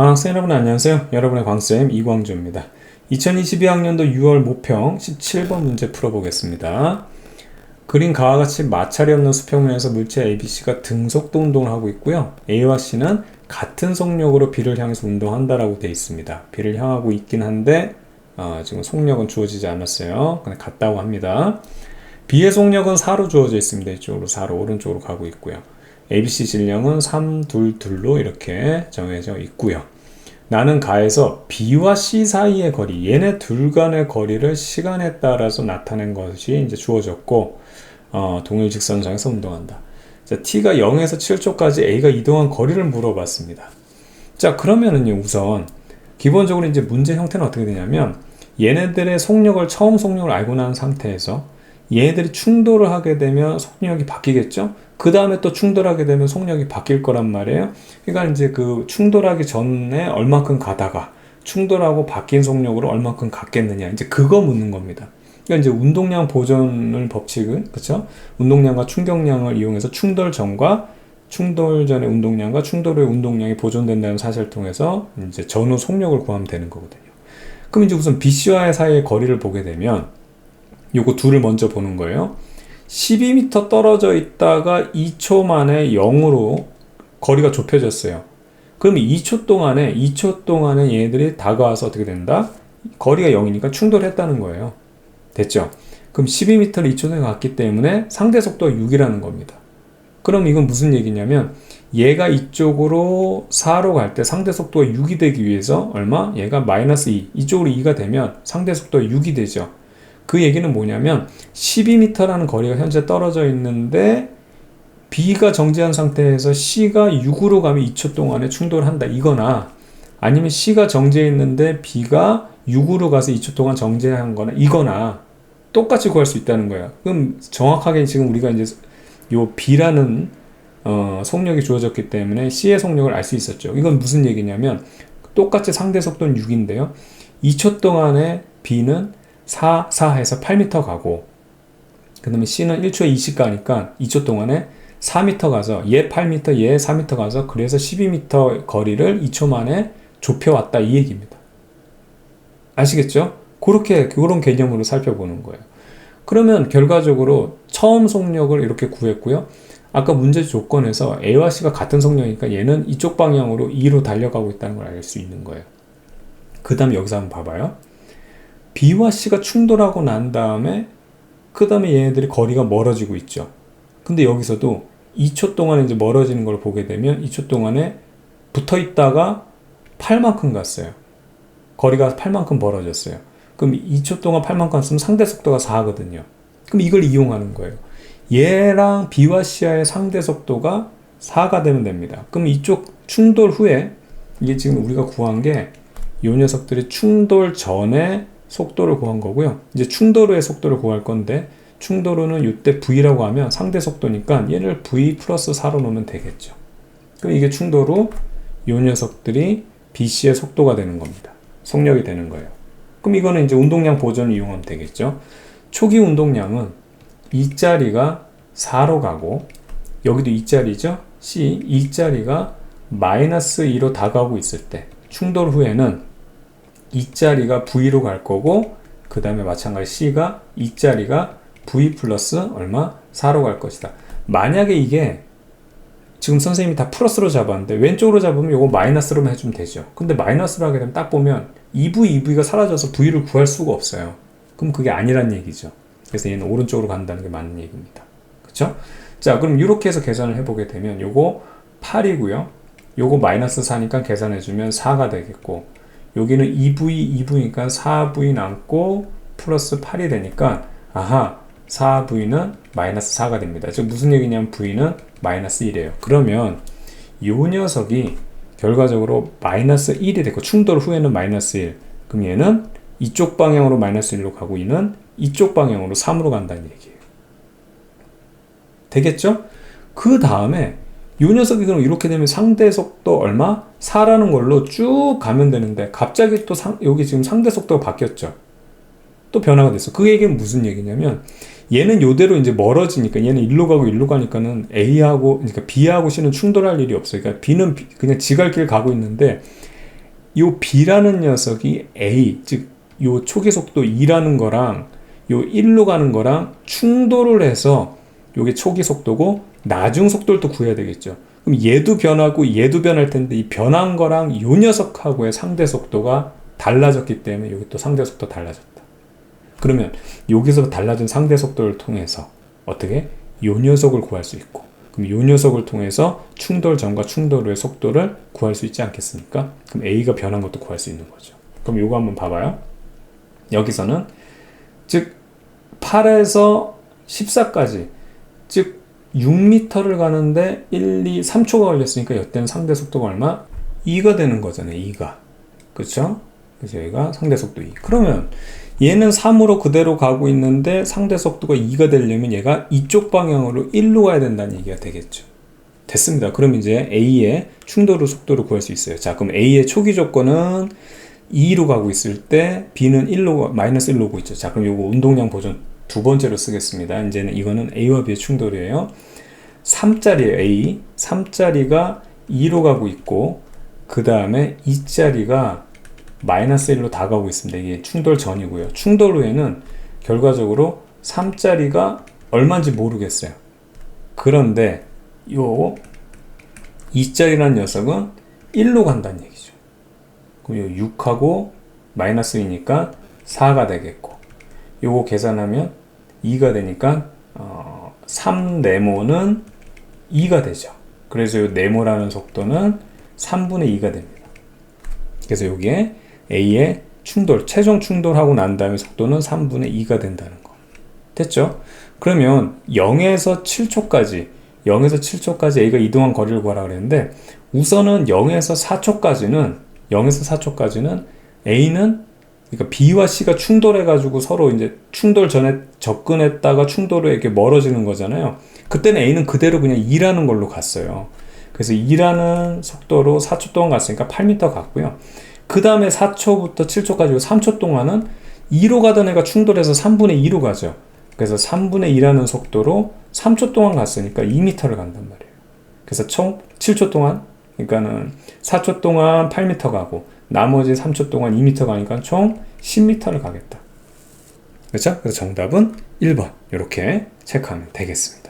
아, 학생 여러분 안녕하세요. 여러분의 광쌤 이광주입니다. 2022학년도 6월 모평 17번 문제 풀어보겠습니다. 그린 가와 같이 마찰이 없는 수평면에서 물체 ABC가 등속도 운동을 하고 있고요. A와 C는 같은 속력으로 B를 향해서 운동한다라고 되어 있습니다. B를 향하고 있긴 한데 어, 지금 속력은 주어지지 않았어요. 그냥 같다고 합니다. B의 속력은 4로 주어져 있습니다. 이쪽으로 4로 오른쪽으로 가고 있고요. ABC 질량은 3, 2, 2로 이렇게 정해져 있고요. 나는 가에서 B와 C 사이의 거리, 얘네 둘 간의 거리를 시간에 따라서 나타낸 것이 이제 주어졌고, 어, 동일 직선상에서 운동한다. 자, T가 0에서 7초까지 A가 이동한 거리를 물어봤습니다. 자, 그러면은요, 우선, 기본적으로 이제 문제 형태는 어떻게 되냐면, 얘네들의 속력을, 처음 속력을 알고 난 상태에서 얘네들이 충돌을 하게 되면 속력이 바뀌겠죠? 그 다음에 또 충돌하게 되면 속력이 바뀔 거란 말이에요. 그러니까 이제 그 충돌하기 전에 얼만큼 가다가 충돌하고 바뀐 속력으로 얼만큼 갔겠느냐. 이제 그거 묻는 겁니다. 그러니까 이제 운동량 보존을 법칙은, 그쵸? 운동량과 충격량을 이용해서 충돌 전과 충돌 전의 운동량과 충돌 후의 운동량이 보존된다는 사실을 통해서 이제 전후 속력을 구하면 되는 거거든요. 그럼 이제 우선 BC와의 사이의 거리를 보게 되면 요거 둘을 먼저 보는 거예요. 12m 떨어져 있다가 2초 만에 0으로 거리가 좁혀졌어요. 그럼 2초 동안에 2초 동안에 얘네들이 다가와서 어떻게 된다? 거리가 0이니까 충돌했다는 거예요. 됐죠? 그럼 12m를 2초 동에 갔기 때문에 상대 속도가 6이라는 겁니다. 그럼 이건 무슨 얘기냐면 얘가 이쪽으로 4로 갈 때 상대 속도가 6이 되기 위해서 얼마? 얘가 마이너스 2, 이쪽으로 2가 되면 상대 속도가 6이 되죠. 그 얘기는 뭐냐면 12m라는 거리가 현재 떨어져 있는데 B가 정지한 상태에서 C가 6으로 가면 2초 동안에 충돌한다. 이거나 아니면 C가 정지해 있는데 B가 6으로 가서 2초 동안 정지한 거나 이거나 똑같이 구할 수 있다는 거예요. 그럼 정확하게 지금 우리가 이제 요 B라는 어, 속력이 주어졌기 때문에 C의 속력을 알 수 있었죠. 이건 무슨 얘기냐면 똑같이 상대 속도는 6인데요. 2초 동안에 B는 4, 4 해서 8m 가고 그 다음에 C는 1초에 20 가니까 2초 동안에 4m 가서 얘 8m 얘 4m 가서 그래서 12m 거리를 2초 만에 좁혀왔다 이 얘기입니다. 아시겠죠? 그렇게 그런 개념으로 살펴보는 거예요. 그러면 결과적으로 처음 속력을 이렇게 구했고요. 아까 문제 조건에서 A와 C가 같은 속력이니까 얘는 이쪽 방향으로 2로 달려가고 있다는 걸 알 수 있는 거예요. 그 다음 여기서 한번 봐봐요. B와 C가 충돌하고 난 다음에 그 다음에 얘네들이 거리가 멀어지고 있죠. 근데 여기서도 2초 동안에 이제 멀어지는 걸 보게 되면 2초 동안에 붙어 있다가 8만큼 갔어요. 거리가 8만큼 멀어졌어요. 그럼 2초 동안 8만큼 갔으면 상대 속도가 4거든요. 그럼 이걸 이용하는 거예요. 얘랑 B와 C와의 상대 속도가 4가 되면 됩니다. 그럼 이쪽 충돌 후에 이게 지금 우리가 구한 게이 녀석들이 충돌 전에 속도를 구한 거고요. 이제 충돌의 속도를 구할 건데 충돌은 이때 V라고 하면 상대 속도니까 얘를 V 플러스 4로 놓으면 되겠죠. 그럼 이게 충돌 후이 녀석들이 BC의 속도가 되는 겁니다. 속력이 되는 거예요. 그럼 이거는 이제 운동량 보존을 이용하면 되겠죠. 초기 운동량은 이 자리가 4로 가고 여기도 이 자리죠. C 이 자리가 마이너스 2로 다가오고 있을 때 충돌 후에는 이 자리가 V로 갈 거고 그 다음에 마찬가지 C가 이 자리가 V 플러스 얼마? 4로 갈 것이다. 만약에 이게 지금 선생님이 다 플러스로 잡았는데 왼쪽으로 잡으면 이거 마이너스로만 해주면 되죠. 근데 마이너스로 하게 되면 딱 보면 2V, 2V가 사라져서 V를 구할 수가 없어요. 그럼 그게 아니란 얘기죠. 그래서 얘는 오른쪽으로 간다는 게 맞는 얘기입니다. 그쵸? 자, 그럼 이렇게 해서 계산을 해보게 되면 요거 8이고요. 요거 마이너스 4니까 계산해주면 4가 되겠고 여기는 2V, 2V니까 4V 남고 플러스 8이 되니까 아하 4V는 마이너스 4가 됩니다. 즉 무슨 얘기냐면 V는 마이너스 1이에요. 그러면 이 녀석이 결과적으로 마이너스 1이 됐고 충돌 후에는 마이너스 1 그럼 얘는 이쪽 방향으로 마이너스 1로 가고 이는 이쪽 방향으로 3으로 간다는 얘기예요. 되겠죠? 그 다음에 이 녀석이 그럼 이렇게 되면 상대 속도 얼마? 4라는 걸로 쭉 가면 되는데 갑자기 또 상, 여기 지금 상대 속도가 바뀌었죠. 또 변화가 됐어. 그 얘기는 무슨 얘기냐면 얘는 요대로 이제 멀어지니까 얘는 일로 가고 일로 가니까는 A하고 그러니까 B하고 C는 충돌할 일이 없어요. 그러니까 B는 그냥 지갈 길 가고 있는데 요 B라는 녀석이 A, 즉, 요 초기 속도 2라는 거랑 요 1로 가는 거랑 충돌을 해서 요게 초기 속도고 나중 속도를 또 구해야 되겠죠. 그럼 얘도 변하고 얘도 변할 텐데 이 변한 거랑 요 녀석하고의 상대 속도가 달라졌기 때문에 여기 또 상대 속도 달라졌다. 그러면 여기서 달라진 상대 속도를 통해서 어떻게 요 녀석을 구할 수 있고 그럼 요 녀석을 통해서 충돌 전과 충돌 후의 속도를 구할 수 있지 않겠습니까? 그럼 A가 변한 것도 구할 수 있는 거죠. 그럼 요거 한번 봐봐요. 여기서는 즉 8에서 14까지 즉 6m를 가는데 1, 2, 3초가 걸렸으니까 이때는 상대 속도가 얼마? 2가 되는 거잖아요. 2가. 그렇죠? 그래서 얘가 상대 속도 2. 그러면 얘는 3으로 그대로 가고 있는데 상대 속도가 2가 되려면 얘가 이쪽 방향으로 1로 가야 된다는 얘기가 되겠죠. 됐습니다. 그럼 이제 A의 충돌 후 속도를 구할 수 있어요. 자, 그럼 A의 초기 조건은 2로 가고 있을 때 B는 1로 마이너스 1로 오고 있죠. 자, 그럼 요거 운동량 보존 두 번째로 쓰겠습니다. 이제는 이거는 A와 B의 충돌이에요. 3짜리예요. A. 3짜리가 2로 가고 있고 그 다음에 2짜리가 마이너스 1로 다가오고 있습니다. 이게 충돌 전이고요. 충돌 후에는 결과적으로 3짜리가 얼마인지 모르겠어요. 그런데 요 2짜리라는 녀석은 1로 간다는 얘기죠. 그럼 요 6하고 마이너스 2니까 4가 되겠고 요거 계산하면 2가 되니까 어, 3 네모는 2가 되죠. 그래서 요 네모라는 속도는 3분의 2가 됩니다. 그래서 여기에 A의 충돌, 최종 충돌하고 난 다음에 속도는 3분의 2가 된다는 거. 됐죠? 그러면 0에서 7초까지, 0에서 7초까지 A가 이동한 거리를 구하라 그랬는데, 우선은 0에서 4초까지는, 0에서 4초까지는 A는, 그러니까 B와 C가 충돌해가지고 서로 이제 충돌 전에 접근했다가 충돌 후에 이렇게 멀어지는 거잖아요. 그때는 A는 그대로 그냥 2라는 걸로 갔어요. 그래서 2라는 속도로 4초 동안 갔으니까 8m 갔고요. 그 다음에 4초부터 7초까지 3초 동안은 2로 가던 애가 충돌해서 3분의 2로 가죠. 그래서 3분의 2라는 속도로 3초 동안 갔으니까 2m를 간단 말이에요. 그래서 총 7초 동안, 그러니까는 4초 동안 8m 가고, 나머지 3초 동안 2m 가니까 총 10m를 가겠다. 그렇죠? 그래서 정답은 1번. 이렇게 체크하면 되겠습니다.